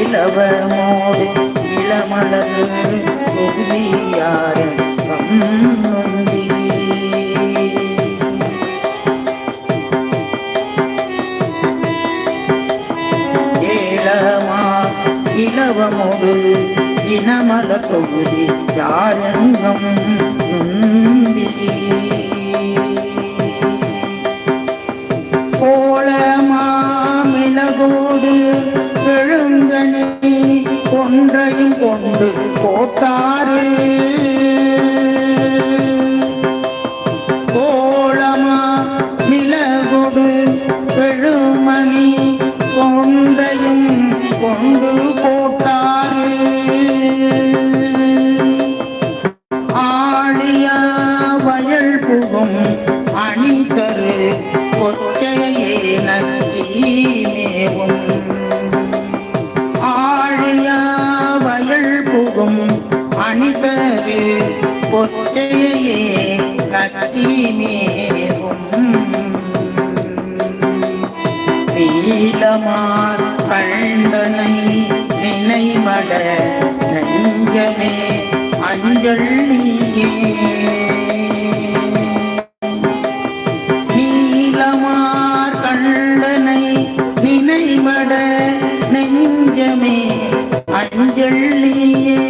இளவமோடு இளமலர் தொகுதியார நொந்தி ஏழமா இளவமோடு இனமல தொகுதி யாரங்கம்? எழுந்தனி எழுங்கனி ஒன்றையும் கொண்டு போட்டாரு கோலமா மிளகொடு எழுமணி கொண்டையும் கொண்டு போட்டாரு ஆழிய வயல் புகும் அணி தரு கொச்சையே வயல் புகும் பொச்சையே கட்சி மேகும். நச்சீமேவும் நீலமார் கண்டனை நினைவட நெஞ்சமே அஞ்சல் நீயே. நீலமார் கண்டனை நினைவட நெஞ்சமே 我的里。